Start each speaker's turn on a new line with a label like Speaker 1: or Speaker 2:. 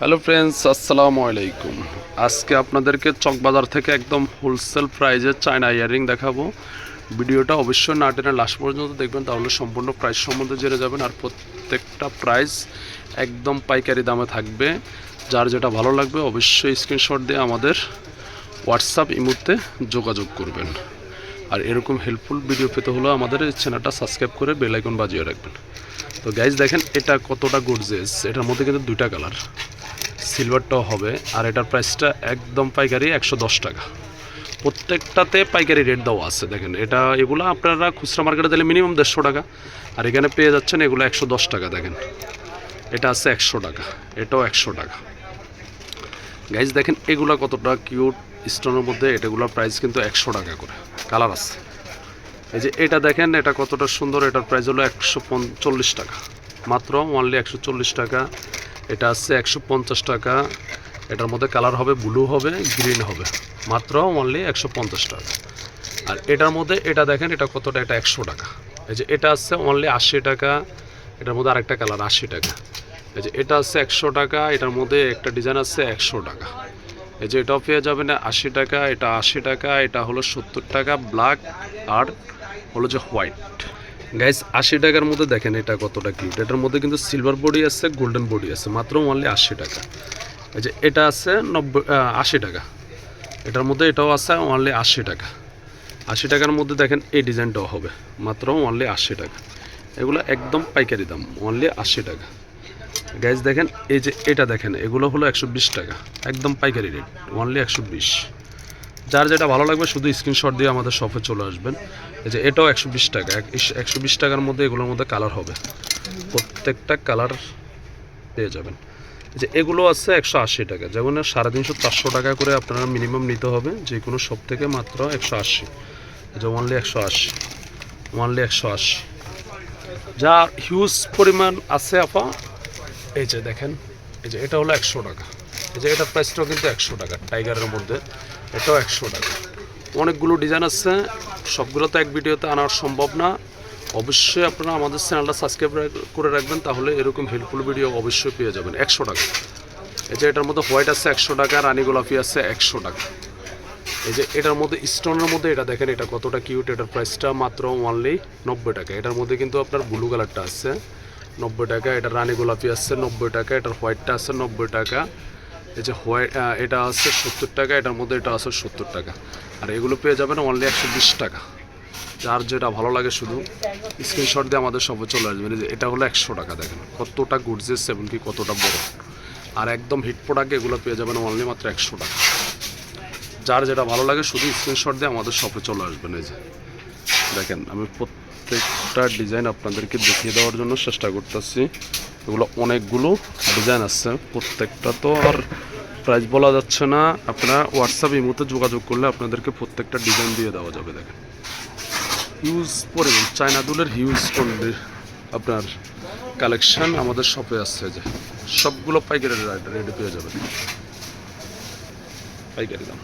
Speaker 1: Hello friends আসসালামু আলাইকুম আজকে আপনাদেরকে চকবাজার থেকে একদম হোলসেল প্রাইজে চায়না ইয়ারিং দেখাবো। ভিডিওটা অবশ্যই না টেনে লাস্ট পর্যন্ত দেখবেন, তাহলে সম্পূর্ণ প্রাইস সম্বন্ধে জেনে যাবেন আর প্রত্যেকটা প্রাইস একদম পাইকারি দামে থাকবে। যার যেটা ভালো লাগবে, অবশ্যই স্ক্রিনশট দিয়ে আমাদের হোয়াটসঅ্যাপ ইমুতে যোগাযোগ করবেন। আর এরকম হেল্পফুল ভিডিও পেতে হলে আমাদের চ্যানেলটা সাবস্ক্রাইব করে বেলাইকন বাজিয়ে রাখবেন। তো গাইজ দেখেন এটা কতটা গর্জেস এটার মধ্যে কিন্তু দুইটা কালার সিলভারটাও হবে, আর এটার প্রাইসটা একদম পাইকারি একশো দশ টাকা। প্রত্যেকটাতে পাইকারি রেট দেওয়া আছে, দেখেন। এটা, এগুলো আপনারা খুচরা মার্কেটে দিলে মিনিমাম দেড়শো টাকা, আর এখানে পেয়ে যাচ্ছেন এগুলো একশো দশ টাকা, দেখেন। এটা আছে একশো টাকা, এটাও একশো টাকা। গাইজ দেখেন, এগুলো কতটা কিউট স্টোনের মধ্যে, এটাগুলোর প্রাইস কিন্তু একশো টাকা করে। কালার আছে। এই যে এটা দেখেন, এটা কতটা সুন্দর, এটার প্রাইস হলো একশো চল্লিশ টাকা। মাত্র অনলি একশো চল্লিশ টাকা। এটা আছে একশো পঞ্চাশ টাকা। এটার মধ্যে কালার হবে, ব্লু হবে, গ্রিন হবে। মাত্র অনলি একশো পঞ্চাশ টাকা। আর এটার মধ্যে এটা দেখেন, এটা কতটা, এটা একশো টাকা। এই যে এটা আছে অনলি আশি টাকা, এটার মধ্যে আরেকটা কালার, আশি টাকা। এই যে এটা আছে একশো টাকা, এটার মধ্যে একটা ডিজাইন আছে একশো টাকা। এই যে এটাও পেয়ে যাবেন আশি টাকা, এটা আশি টাকা, এটা হলো সত্তর টাকা, ব্ল্যাক আর হলো যে হোয়াইট। গাইস আশি টাকার মধ্যে দেখেন এটা কতটা কিউট এটার মধ্যে কিন্তু সিলভার বডি আছে গোল্ডেন বডি আছে, মাত্র অনলি আশি টাকা। এই যে এটা আছে নব্বই আশি টাকা। এটার মধ্যে এটাও আছে অনলি আশি টাকা। আশি টাকার মধ্যে দেখেন এই ডিজাইনটাও হবে, মাত্র অনলি আশি টাকা। এগুলো একদম পাইকারি দাম অনলি আশি টাকা। গাইজ দেখেন এই যে এটা দেখেন, এগুলো হলো একশো বিশ টাকা, একদম পাইকারি রেট অনলি একশো বিশ। যার যেটা ভালো লাগবে শুধু স্ক্রিনশট দিয়ে আমাদের শপে চলে আসবেন। এই যে এটাও একশো বিশ টাকা একশো বিশ টাকার মধ্যে এগুলোর মধ্যে কালার হবে। প্রত্যেকটা কালার পেয়ে যাবেন। এই যে এগুলো আছে একশো আশি টাকা। যেমন সাড়ে তিনশো, চারশো টাকা করে আপনারা মিনিমাম নিতে হবে যে কোনো শপ থেকে মাত্র একশো আশি। যে ওনলি একশো আশি ওনলি একশো আশি। যা হিউজ পরিমাণ আছে আপা, এই যে দেখেন, এই যে এটা হলো একশো টাকা। এই যে এটার প্রাইসটাও কিন্তু একশো টাকা টাইগারের মধ্যে এটাও একশো টাকা। অনেকগুলো ডিজাইন আছে, সবগুলো তো এক ভিডিওতে আনা সম্ভব না। অবশ্যই আপনারা আমাদের চ্যানেলটা সাবস্ক্রাইব করে রাখবেন, তাহলে এরকম হেল্পফুল ভিডিও অবশ্যই পেয়ে যাবেন। একশো টাকা। এই যে এটার মধ্যে হোয়াইট আছে একশো টাকা, রানী গোলাপি আছে একশো টাকা। এই যে এটার মধ্যে স্টোনের মধ্যে এটা দেখেন, এটা কতটা কিউট এটার প্রাইসটা মাত্র অনলি নব্বই টাকা। এটার মধ্যে কিন্তু আপনার ব্লু কালারটা আছে, নব্বই টাকা। এটা রানী গোলাপি আছে নব্বই টাকা, এটার হোয়াইটটা আছে নব্বই টাকা। এই যে হোয়াইট এটা আছে সত্তর টাকা, এটার মধ্যে এটা আছে সত্তর টাকা। আর এগুলো পেয়ে যাবেন অনলি একশো বিশ টাকা। যার যেটা ভালো লাগে শুধু স্ক্রিনশট দিয়ে আমাদের সবে চলে যে এটা হলো একশো টাকা, দেখেন। কতটা গুডজেস কি কতটা বড়। আর একদম হিট প্রোডাক্ট এগুলো পেয়ে যাবেন অনলি মাত্র একশো টাকা। যার যেটা ভালো লাগে শুধু স্ক্রিনশট দিয়ে আমাদের শপে চলে আসবেন। এই যে দেখেন, আমি প্রত্যেকটা ডিজাইন আপনাদেরকে দেখিয়ে দেওয়ার জন্য চেষ্টা করতেছি। এগুলো অনেকগুলো ডিজাইন আছে। প্রত্যেকটা তো আর প্রাইস বলা যাচ্ছে না। আপনারা হোয়াটসঅ্যাপ ইমোতে যোগাযোগ করলে আপনাদেরকে প্রত্যেকটা ডিজাইন দিয়ে দেওয়া যাবে, দেখেন। হিউজ পরিমাণ। চায়না দুলের হিউজ আপনার কালেকশন আমাদের শপে আসছে যে। সবগুলো পাইকারি রেডি পেয়ে যাবে পাইকারি দাম।